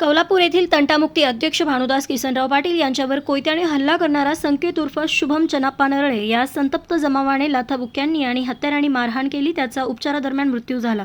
कौलापूर येथील तंटामुक्ती अध्यक्ष भानुदास किसनराव पाटील यांच्यावर कोयत्याने हल्ला करणारा संकेत उर्फ शुभम चनाप्पा नरळे या संतप्त जमावाने लाथाबुक्यांनी आणि हत्याराने मारहाण केली त्याचा उपचारादरम्यान मृत्यू झाला.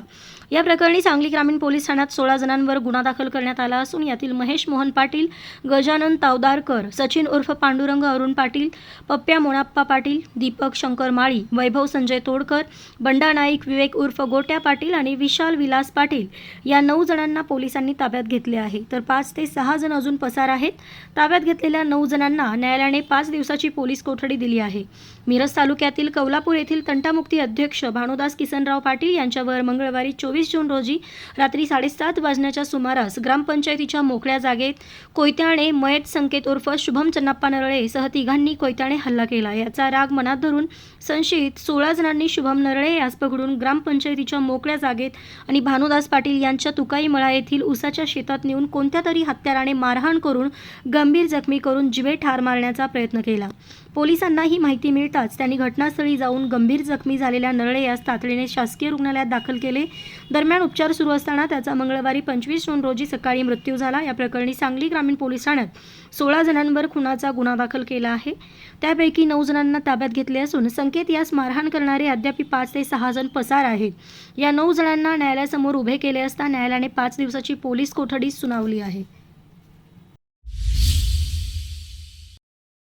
या प्रकरणी सांगली ग्रामीण पोलीस ठाण्यात सोळा जणांवर गुन्हा दाखल करण्यात आला असून यातील महेश मोहन पाटील गजानन तावदारकर सचिन उर्फ पांडुरंग अरुण पाटील पप्प्या मोनाप्पा पाटील दीपक शंकर माळी वैभव संजय तोडकर बंडा नाईक विवेक उर्फ गोट्या पाटील आणि विशाल विलास पाटील या नऊ जणांना पोलिसांनी ताब्यात घेतले आहे. तर पाच ते सहा जण अजून पसार आहेत. ताब्यात घेतलेल्या नऊ जणांना न्यायालयाने पाच दिवसाची पोलीस कोठडी दिली आहे. मिरज तालुक्यातील कौलापूर येथील तंटामुक्ती अध्यक्ष भानुदास किसनराव पाटील यांच्यावर मंगळवारी चोवीस जून रोजी रात्री साडेसात वाजण्याच्या सुमारास ग्रामपंचायतीच्या मोकळ्या जागेत कोयत्याने मयत संकेत उर्फ शुभम चन्नाप्पा नरळे सह तिघांनी कोयत्याने हल्ला केला. याचा राग मनात धरून संशयित सोळा जणांनी शुभम नरळे यास पकडून ग्रामपंचायतीच्या मोकळ्या जागेत आणि भानुदास पाटील यांच्या तुकाई मळा येथील उसाच्या शेतात नेऊन कोणत्या तरी हत्याराने मारहाण करून गंभीर जखमी करून जिवे ठार मारण्याचा प्रयत्न केला. पोलिसांना ही माहिती मिळताच त्यांनी घटनास्थळी जाऊन गंभीर जखमी झालेल्या नरळे यास तातडीने शासकीय रुग्णालयात दाखल केले. दरम्यान उपचार सुरू असताना त्याचा मंगळवारी पंचवीस जून रोजी सकाळी मृत्यू झाला. या प्रकरणी सांगली ग्रामीण पोलीस ठाण्यात सोळा जणांवर खुनाचा गुन्हा दाखल केला आहे. त्यापैकी नऊ जणांना ताब्यात घेतले असून संकेत यास मारहाण करणारे अद्याप पाच ते सहा जण पसार आहेत. या नऊ जणांना न्यायालयासमोर उभे केले असता न्यायालयाने पाच दिवसाची पोलीस कोठडी सुनावली आहे.